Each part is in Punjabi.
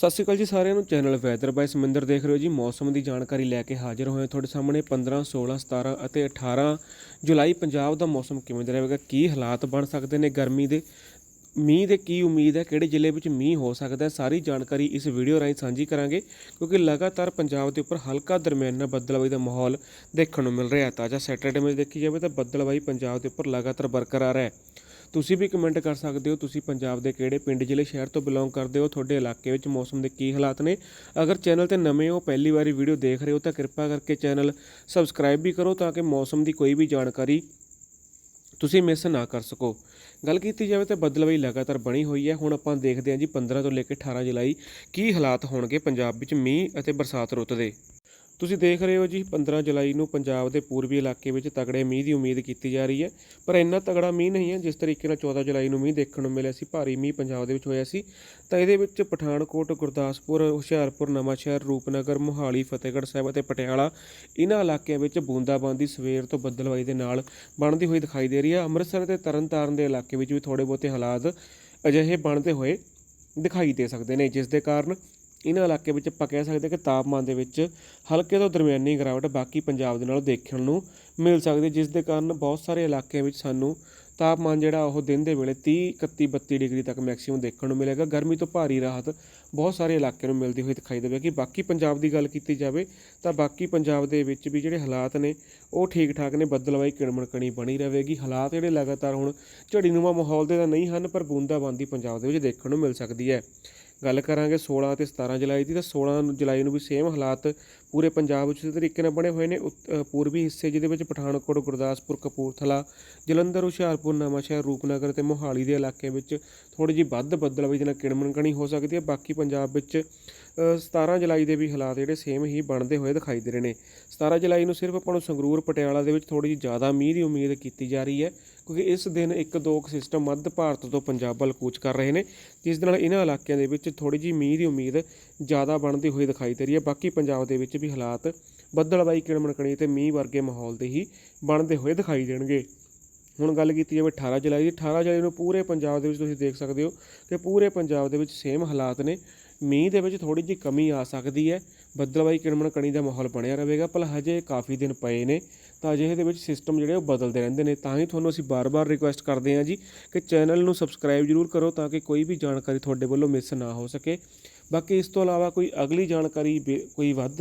ਸਤਿ ਸ਼੍ਰੀ ਅਕਾਲ ਜੀ ਸਾਰਿਆਂ ਨੂੰ, ਚੈਨਲ ਵੈਦਰ ਬਾਈ ਸਮਿੰਦਰ ਦੇਖ ਰਹੇ ਹੋ ਜੀ। ਮੌਸਮ ਦੀ ਜਾਣਕਾਰੀ ਲੈ ਕੇ ਹਾਜ਼ਰ ਹੋਏ ਹਾਂ ਤੁਹਾਡੇ ਸਾਹਮਣੇ 15 16 17 ਅਤੇ 18 ਜੁਲਾਈ। ਪੰਜਾਬ ਦਾ ਮੌਸਮ ਕਿਵੇਂ ਦਾ ਰਹੇਗਾ? ਕੀ ਹਾਲਾਤ ਬਣ ਸਕਦੇ ਨੇ ਗਰਮੀ ਦੇ? ਮੀਂਹ ਦੇ ਕੀ ਉਮੀਦ ਹੈ? ਕਿਹੜੇ ਜ਼ਿਲ੍ਹੇ ਵਿੱਚ ਮੀਂਹ ਹੋ ਸਕਦਾ ਹੈ? ਸਾਰੀ ਜਾਣਕਾਰੀ ਇਸ ਵੀਡੀਓ ਰਾਹੀਂ ਸਾਂਝੀ ਕਰਾਂਗੇ, ਕਿਉਂਕਿ ਲਗਾਤਾਰ ਪੰਜਾਬ ਦੇ ਉੱਪਰ ਹਲਕਾ ਦਰਮਿਆਨਾ ਬੱਦਲਬਾਈ ਦਾ ਮਾਹੌਲ ਦੇਖਣ ਨੂੰ ਮਿਲ ਰਿਹਾ ਹੈ। ਤਾਜ਼ਾ ਸੈਟਰਡੇ ਵਿੱਚ ਦੇਖੀ ਜਾਵੇ ਤਾਂ ਬੱਦਲਬਾਈ ਪੰਜਾਬ ਦੇ ਉੱਪਰ ਲਗਾਤਾਰ ਬਰਕਰਾਰ ਹੈ। ਤੁਸੀਂ ਵੀ ਕਮੈਂਟ ਕਰ ਸਕਦੇ ਹੋ, ਤੁਸੀਂ ਪੰਜਾਬ ਦੇ ਕਿਹੜੇ ਪਿੰਡ, ਜ਼ਿਲ੍ਹੇ, ਸ਼ਹਿਰ ਤੋਂ ਬਿਲੋਂਗ ਕਰਦੇ ਹੋ, ਤੁਹਾਡੇ ਇਲਾਕੇ ਵਿੱਚ ਮੌਸਮ ਦੇ ਕੀ ਹਾਲਾਤ ਨੇ? ਅਗਰ ਚੈਨਲ ਤੇ ਨਵੇਂ ਹੋ, ਪਹਿਲੀ ਵਾਰੀ ਵੀਡੀਓ ਦੇਖ ਰਹੇ ਹੋ, ਤਾਂ ਕਿਰਪਾ ਕਰਕੇ ਚੈਨਲ ਸਬਸਕ੍ਰਾਈਬ ਵੀ ਕਰੋ ਤਾਂ ਕਿ ਮੌਸਮ ਦੀ ਕੋਈ ਵੀ ਜਾਣਕਾਰੀ ਤੁਸੀਂ ਮਿਸ ਨਾ ਕਰ ਸਕੋ। ਗੱਲ ਕੀਤੀ ਜਾਵੇ ਤਾਂ ਬਦਲਵਾਈ ਲਗਾਤਾਰ ਬਣੀ ਹੋਈ ਹੈ। ਹੁਣ ਆਪਾਂ ਦੇਖਦੇ ਹਾਂ ਜੀ 15 ਤੋਂ ਲੈ ਕੇ 18 ਜੁਲਾਈ ਕੀ ਹਾਲਾਤ ਹੋਣਗੇ ਪੰਜਾਬ ਵਿੱਚ ਮੀਂਹ ਅਤੇ ਬਰਸਾਤ ਰੁੱਤ ਦੇ। ਤੁਸੀਂ ਦੇਖ ਰਹੇ ਹੋ ਜੀ 15 ਜੁਲਾਈ ਨੂੰ ਪੰਜਾਬ ਦੇ ਪੂਰਬੀ ਇਲਾਕੇ ਵਿੱਚ ਤਗੜੇ ਮੀਂਹ ਦੀ ਉਮੀਦ ਕੀਤੀ ਜਾ ਰਹੀ ਹੈ। ਪਰ ਇੰਨਾ ਤਗੜਾ ਮੀਂਹ ਨਹੀਂ ਹੈ, ਜਿਸ ਤਰੀਕੇ ਨਾਲ 14 ਜੁਲਾਈ ਨੂੰ ਮੀਂਹ ਦੇਖਣ ਨੂੰ ਮਿਲਿਆ ਸੀ, ਭਾਰੀ ਮੀਂਹ ਪੰਜਾਬ ਦੇ ਵਿੱਚ ਹੋਇਆ ਸੀ। ਤਾਂ ਇਹਦੇ ਵਿੱਚ ਪਠਾਨਕੋਟ, ਗੁਰਦਾਸਪੁਰ, ਹੁਸ਼ਿਆਰਪੁਰ, ਨਵਾਂਸ਼ਹਿਰ, ਰੂਪਨਗਰ, ਮੋਹਾਲੀ, ਫਤਿਹਗੜ੍ਹ ਸਾਹਿਬ ਅਤੇ ਪਟਿਆਲਾ ਇਹਨਾਂ ਇਲਾਕਿਆਂ ਵਿੱਚ ਬੂੰਦਾਬਾਂਦੀ ਸਵੇਰ ਤੋਂ ਬੱਦਲਵਾਈ ਦੇ ਨਾਲ ਬਣਦੀ ਹੋਈ ਦਿਖਾਈ ਦੇ ਰਹੀ ਹੈ। ਅੰਮ੍ਰਿਤਸਰ ਤੇ ਤਰਨਤਾਰਨ ਦੇ ਇਲਾਕੇ ਵਿੱਚ ਵੀ ਥੋੜੇ ਬਹੁਤੇ ਹਾਲਾਤ ਅਜਿਹੇ ਬਣਦੇ ਹੋਏ ਦਿਖਾਈ ਦੇ ਸਕਦੇ ਨੇ, ਜਿਸ ਦੇ ਕਾਰਨ ਇਹਨਾਂ ਇਲਾਕੇ ਵਿੱਚ ਆਪਾਂ ਕਹਿ ਸਕਦੇ ਹਾਂ ਕਿ ਤਾਪਮਾਨ ਦੇ ਵਿੱਚ ਹਲਕੇ ਤੋਂ ਦਰਮਿਆਨੀ ਗਿਰਾਵਟ ਬਾਕੀ ਪੰਜਾਬ ਦੇ ਨਾਲੋਂ ਦੇਖਣ ਨੂੰ ਮਿਲ ਸਕਦੀ ਜਿਸ ਦੇ ਕਾਰਨ ਬਹੁਤ ਸਾਰੇ ਇਲਾਕਿਆਂ ਵਿੱਚ ਸਾਨੂੰ ਤਾਪਮਾਨ ਜਿਹੜਾ ਉਹ ਦਿਨ ਦੇ ਵੇਲੇ 30 31 32 ਡਿਗਰੀ ਤੱਕ ਮੈਕਸਿਮਮ ਦੇਖਣ ਨੂੰ ਮਿਲੇਗਾ। ਗਰਮੀ ਤੋਂ ਭਾਰੀ ਰਾਹਤ ਬਹੁਤ ਸਾਰੇ ਇਲਾਕਿਆਂ ਨੂੰ ਮਿਲਦੀ ਹੋਈ ਦਿਖਾਈ ਦੇਵੇਗੀ। ਬਾਕੀ ਪੰਜਾਬ ਦੀ ਗੱਲ ਕੀਤੀ ਜਾਵੇ ਤਾਂ ਬਾਕੀ ਪੰਜਾਬ ਦੇ ਵਿੱਚ ਵੀ ਜਿਹੜੇ ਹਾਲਾਤ ਨੇ, ਉਹ ਠੀਕ ਠਾਕ ਨੇ, ਬੱਦਲਵਾਈ ਕਿਣਮਣਕਣੀ ਬਣੀ ਰਹੇਗੀ। ਹਾਲਾਤ ਜਿਹੜੇ ਲਗਾਤਾਰ ਹੁਣ ਝੜੀਨੁਮਾ ਮਾਹੌਲ ਦੇ ਤਾਂ ਨਹੀਂ ਹਨ, ਪਰ ਬੂੰਦਾਬਾਂਦੀ ਪੰਜਾਬ ਦੇ ਵਿੱਚ ਦੇਖਣ ਨੂੰ ਮਿਲ ਸਕਦੀ ਹੈ। ਗੱਲ ਕਰਾਂਗੇ 16 ਤੇ 17 ਜੁਲਾਈ ਦੀ ਤਾਂ 16 ਜੁਲਾਈ ਨੂੰ ਵੀ ਸੇਮ ਹਾਲਾਤ ਪੂਰੇ ਪੰਜਾਬ ਵਿੱਚ ਇਸੇ ਤਰੀਕੇ ਨਾਲ ਬਣੇ ਹੋਏ ਨੇ। ਉੱਤ- ਪੂਰਬੀ ਹਿੱਸੇ ਜਿਹਦੇ ਵਿੱਚ ਪਠਾਨਕੋਟ ਗੁਰਦਾਸਪੁਰ ਕਪੂਰਥਲਾ ਜਲੰਧਰ ਹੁਸ਼ਿਆਰਪੁਰ ਨਵਾਂਸ਼ਹਿਰ ਰੂਪਨਗਰ ਤੇ ਮੋਹਾਲੀ ਦੇ ਇਲਾਕੇ ਵਿੱਚ ਥੋੜੀ ਜਿਹੀ ਵੱਧ ਬੱਦਲਵਾਈ ਦੇ ਨਾਲ ਕਿਣਮਣਕਣੀ ਹੋ ਸਕਦੀ ਹੈ। ਬਾਕੀ ਪੰਜਾਬ ਵਿੱਚ ਅ, 17 ਜੁਲਾਈ ਦੇ ਵੀ ਹਾਲਾਤ ਜਿਹੜੇ ਸੇਮ ਹੀ ਬਣਦੇ ਹੋਏ ਦਿਖਾਈ ਦੇ ਰਹੇ ਨੇ। 17 ਜੁਲਾਈ ਨੂੰ ਸਿਰਫ ਆਪਾਂ ਨੂੰ ਸੰਗਰੂਰ ਪਟਿਆਲਾ ਦੇ ਵਿੱਚ ਥੋੜੀ ਜਿਹੀ ਜ਼ਿਆਦਾ ਮੀਂਹ ਦੀ ਉਮੀਦ ਕੀਤੀ ਜਾ ਰਹੀ ਹੈ। ਕਿਉਂਕਿ ਇਸ ਦਿਨ ਇੱਕ ਦੋ ਕੁ ਸਿਸਟਮ ਮੱਧ ਭਾਰਤ ਤੋਂ ਪੰਜਾਬ ਵੱਲ ਕੂਚ ਕਰ ਰਹੇ ਨੇ, ਜਿਸ ਦੇ ਨਾਲ ਇਹਨਾਂ ਇਲਾਕਿਆਂ ਦੇ ਵਿੱਚ ਥੋੜੀ ਜਿਹੀ ਮੀਂਹ ਦੀ ਉਮੀਦ ਜ਼ਿਆਦਾ ਬਣਦੀ ਹੋਈ ਦਿਖਾਈ ਦੇ ਰਹੀ ਹੈ। ਬਾਕੀ ਪੰਜਾਬ ਦੇ ਵਿੱਚ ਵੀ ਹਾਲਾਤ ਬੱਦਲਬਾਈ ਕਿਣਮਣ ਕਣੀ ਤੇ ਮੀਂਹ ਵਰਗੇ ਮਾਹੌਲ ਦੇ ਹੀ ਬਣਦੇ ਹੋਏ ਦਿਖਾਈ ਦੇਣਗੇ। ਹੁਣ ਗੱਲ ਕੀਤੀ ਜਾਵੇ 18 ਜੁਲਾਈ ਦੀ 18 ਜੁਲਾਈ ਨੂੰ ਪੂਰੇ ਪੰਜਾਬ ਦੇ ਵਿੱਚ ਤੁਸੀਂ ਦੇਖ ਸਕਦੇ ਹੋ ਕਿ ਪੂਰੇ ਪੰਜਾਬ ਦੇ ਵਿੱਚ ਸੇਮ ਹਾਲਾਤ ਨੇ। ਮੀਂਹ ਦੇ ਵਿੱਚ ਥੋੜੀ ਜਿਹੀ ਕਮੀ ਆ ਸਕਦੀ ਹੈ। ਬੱਦਲਬਾਈ ਕਿਣਮਣ ਕਣੀ ਦਾ ਮਾਹੌਲ ਬਣਿਆ ਰਹੇਗਾ, ਪਰ ਹਜੇ ਕਾਫੀ ਦਿਨ ਪਏ ਨੇ ਤਾਂ ਅਜਿਹੇ ਦੇ ਵਿੱਚ ਸਿਸਟਮ ਜਿਹੜੇ ਉਹ ਬਦਲਦੇ ਰਹਿੰਦੇ ਨੇ। ਤਾਂ ਹੀ ਤੁਹਾਨੂੰ ਅਸੀਂ ਬਾਰ-ਬਾਰ ਰਿਕੁਐਸਟ ਕਰਦੇ ਹਾਂ ਜੀ ਕਿ ਚੈਨਲ ਨੂੰ ਸਬਸਕ੍ਰਾਈਬ ਜ਼ਰੂਰ ਕਰੋ ਤਾਂ ਕਿ ਕੋਈ ਵੀ ਜਾਣਕਾਰੀ ਤੁਹਾਡੇ ਵੱਲੋਂ ਮਿਸ ਨਾ ਹੋ ਸਕੇ। ਬਾਕੀ ਇਸ ਤੋਂ ਇਲਾਵਾ ਕੋਈ ਅਗਲੀ ਜਾਣਕਾਰੀ ਬੇ- ਕੋਈ ਵੱਧ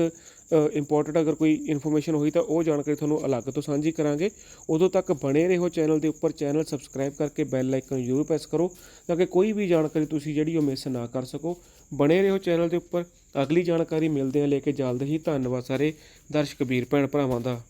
ਇੰਪੋਰਟੈਂਟ ਅਗਰ ਕੋਈ ਇਨਫੋਰਮੇਸ਼ਨ ਹੋਈ ਤਾਂ ਉਹ ਜਾਣਕਾਰੀ ਤੁਹਾਨੂੰ ਅਲੱਗ ਤੋਂ ਸਾਂਝੀ ਕਰਾਂਗੇ। ਉਦੋਂ ਤੱਕ ਬਣੇ ਰਹੋ ਚੈਨਲ ਦੇ ਉੱਪਰ, ਚੈਨਲ ਸਬਸਕ੍ਰਾਈਬ ਕਰਕੇ ਬੈਲ ਆਈਕਨ ਜ਼ਰੂਰ ਪ੍ਰੈਸ ਕਰੋ ਤਾਂ ਕਿ ਕੋਈ ਵੀ ਜਾਣਕਾਰੀ ਤੁਸੀਂ ਜਿਹੜੀ ਉਹ ਮਿਸ ਨਾ ਕਰ ਸਕੋ। ਬਣੇ ਰਹੋ ਚੈਨਲ ਦੇ ਉੱਪਰ। ਅਗਲੀ ਜਾਣਕਾਰੀ ਮਿਲਦੇ ਆ ਲੈ ਕੇ। ਜਲਦ ਹੀ ਧੰਨਵਾਦ ਸਾਰੇ ਦਰਸ਼ਕ, ਵੀਰ, ਭੈਣ, ਭਰਾਵਾਂ ਦਾ।